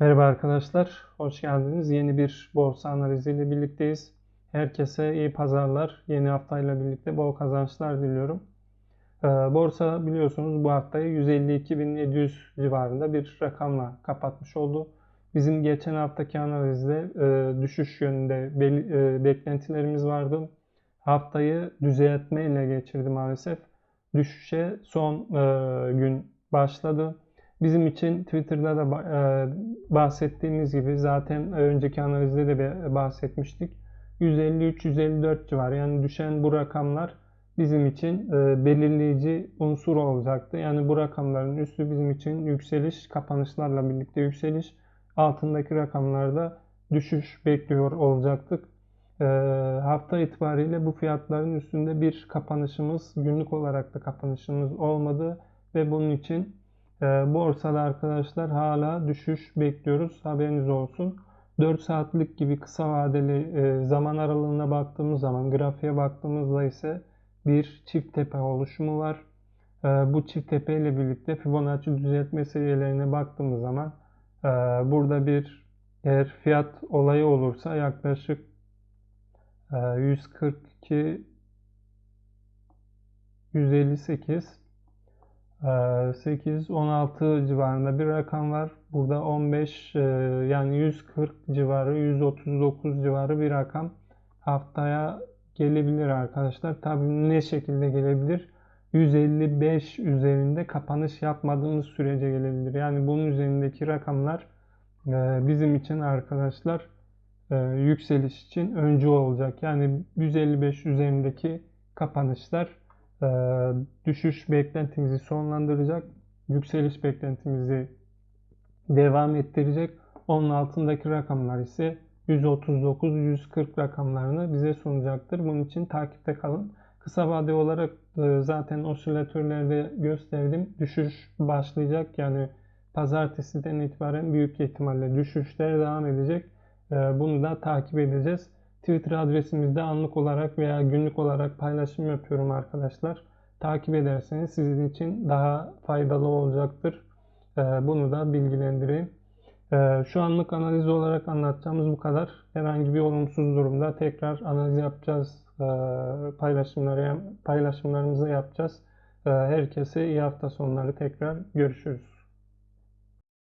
Merhaba arkadaşlar, hoş geldiniz. Yeni bir borsa analiziyle birlikteyiz. Herkese iyi pazarlar. Yeni haftayla birlikte bol kazançlar diliyorum. Ee, borsa biliyorsunuz bu haftayı 152.700 civarında bir rakamla kapatmış oldu. Bizim geçen haftaki analizde e, düşüş yönünde e, beklentilerimiz vardı. Haftayı düzeltme ile geçirdi maalesef. Düşüşe son e, gün başladı. Bizim için Twitter'da da bahsettiğimiz gibi zaten önceki analizde de bahsetmiştik. 153-154 civarı yani düşen bu rakamlar bizim için belirleyici unsur olacaktı. Yani bu rakamların üstü bizim için yükseliş, kapanışlarla birlikte yükseliş, altındaki rakamlarda düşüş bekliyor olacaktık. hafta itibariyle bu fiyatların üstünde bir kapanışımız, günlük olarak da kapanışımız olmadı ve bunun için e, borsada arkadaşlar hala düşüş bekliyoruz. Haberiniz olsun. 4 saatlik gibi kısa vadeli e, zaman aralığına baktığımız zaman grafiğe baktığımızda ise bir çift tepe oluşumu var. E, bu çift tepe ile birlikte Fibonacci düzeltme seviyelerine baktığımız zaman e, burada bir eğer fiyat olayı olursa yaklaşık e, 142 158 8-16 civarında bir rakam var. Burada 15 e, yani 140 civarı 139 civarı bir rakam haftaya gelebilir arkadaşlar. Tabii ne şekilde gelebilir? 155 üzerinde kapanış yapmadığımız sürece gelebilir. Yani bunun üzerindeki rakamlar e, bizim için arkadaşlar e, yükseliş için öncü olacak. Yani 155 üzerindeki kapanışlar ee, düşüş beklentimizi sonlandıracak, yükseliş beklentimizi devam ettirecek. Onun altındaki rakamlar ise 139-140 rakamlarını bize sunacaktır. Bunun için takipte kalın. Kısa vade olarak e, zaten osilatörlerde gösterdim. Düşüş başlayacak. Yani pazartesiden itibaren büyük ihtimalle düşüşler devam edecek. E, bunu da takip edeceğiz. Twitter adresimizde anlık olarak veya günlük olarak paylaşım yapıyorum arkadaşlar. Takip ederseniz sizin için daha faydalı olacaktır. Ee, bunu da bilgilendireyim. Ee, şu anlık analiz olarak anlatacağımız bu kadar. Herhangi bir olumsuz durumda tekrar analiz yapacağız. Ee, paylaşımları paylaşımlarımızı yapacağız. Herkese iyi hafta sonları tekrar görüşürüz.